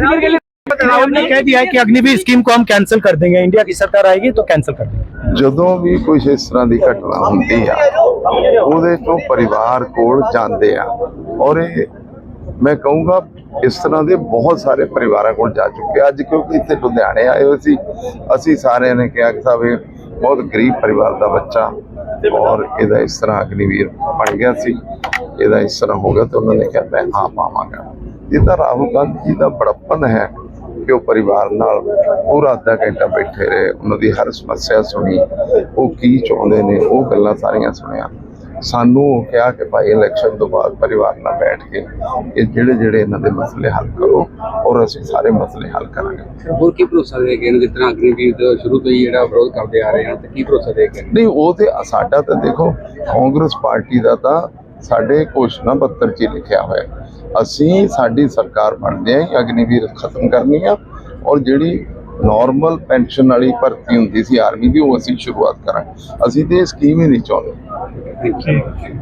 चुनाव ने कह दिया है कि अग्निवीर स्कीम को हम कैंसिल कर देंगे इंडिया की सरकार आएगी तो कैंसिल कर देंगे ਜਦੋਂ ਵੀ ਕੋਈ ਇਸ ਤਰ੍ਹਾਂ ਦੀ ਘਟਨਾ ਹੁੰਦੀ ਆ ਉਹਦੇ ਤੋਂ ਪਰਿਵਾਰ ਕੋਲ ਜਾਂਦੇ ਆ ਔਰ ਇਹ ਮੈਂ ਕਹੂੰਗਾ ਇਸ ਤਰ੍ਹਾਂ ਦੇ ਬਹੁਤ ਸਾਰੇ ਪਰਿਵਾਰਾਂ ਕੋਲ ਜਾ ਚੁੱਕੇ ਆ। ਅੱਜ ਕਿਉਂਕਿ ਇੱਥੇ ਲੁਧਿਆਣੇ ਆਏ ਹੋਏ ਸੀ ਅਸੀਂ ਸਾਰਿਆਂ ਨੇ ਕਿਹਾ ਕਿ ਸਾਹਿਬ ਇਹ ਬਹੁਤ ਗਰੀਬ ਪਰਿਵਾਰ ਦਾ ਬੱਚਾ ਔਰ ਇਹਦਾ ਇਸ ਤਰ੍ਹਾਂ ਅਗਨੀਵੀਰ ਬਣ ਗਿਆ ਸੀ, ਇਹਦਾ ਇਸ ਤਰ੍ਹਾਂ ਹੋ ਗਿਆ ਤਾਂ ਉਹਨਾਂ ਨੇ ਕਿਹਾ, ਮੈਂ ਹਾਂ ਪਾਵਾਂਗਾ। ਇਹ ਤਾਂ ਰਾਹੁਲ ਗਾਂਧੀ ਜੀ ਦਾ ਬੜਪਨ ਹੈ ਕਿ ਉਹ ਪਰਿਵਾਰ ਨਾਲ ਪੂਰਾ ਅੱਧਾ ਘੰਟਾ ਬੈਠੇ ਰਹੇ, ਉਹਨਾਂ ਦੀ ਹਰ ਸਮੱਸਿਆ ਸੁਣੀ, ਉਹ ਕੀ ਚਾਹੁੰਦੇ ਨੇ, ਉਹ ਗੱਲਾਂ ਸਾਰੀਆਂ ਸੁਣਿਆ। ਸਾਨੂੰ ਉਹ ਕਿਹਾ ਕਿ ਭਾਈ ਇਲੈਕਸ਼ਨ ਤੋਂ ਬਾਅਦ ਪਰਿਵਾਰ ਨਾਲ ਬੈਠ ਕੇ ਇਹ ਜਿਹੜੇ ਜਿਹੜੇ ਇਹਨਾਂ ਦੇ ਮਸਲੇ ਹੱਲ ਕਰੋ ਔਰ ਅਸੀਂ ਸਾਰੇ ਮਸਲੇ ਹੱਲ ਕਰਾਂਗੇ ਹੋਰ ਕੀ ਭਰੋਸਾ ਦੇ ਨੇ ਜਿਸ ਤਰ੍ਹਾਂ ਅਗਨੀਵੀਰ ਦਾ ਸ਼ੁਰੂ ਤੋਂ ਹੀ ਜਿਹੜਾ ਵਿਰੋਧ ਕਰਦੇ ਆ ਰਹੇ ਹਨ ਤੇ ਕੀ ਭਰੋਸਾ ਦੇ ਨੇ? ਨਹੀਂ ਉਹ ਤੇ ਸਾਡਾ ਤਾਂ ਦੇਖੋ ਕਾਂਗਰਸ ਪਾਰਟੀ ਦਾ ਤਾਂ ਸਾਡੇ ਘੋਸ਼ਣਾ ਪੱਤਰ 'ਚ ਲਿਖਿਆ ਹੋਇਆ। ਅਸੀਂ ਸਾਡੀ ਸਰਕਾਰ ਬਣਦੇ ਆ ਅਗਨੀਵੀਰ ਖਤਮ ਕਰਨੀ ਆ ਔਰ ਜਿਹੜੀ ਨਾਰਮਲ ਪੈਨਸ਼ਨ ਵਾਲੀ ਭਰਤੀ ਹੁੰਦੀ ਸੀ ਆਰਮੀ ਦੀ ਉਹ ਅਸੀਂ ਸ਼ੁਰੂਆਤ ਕਰਾਂਗੇ ਅਸੀਂ ਤੇ ਇਹ ਸਕੀਮ ਹੀ ਨਹੀਂ ਚਾਹੁੰਦੇ Thank you.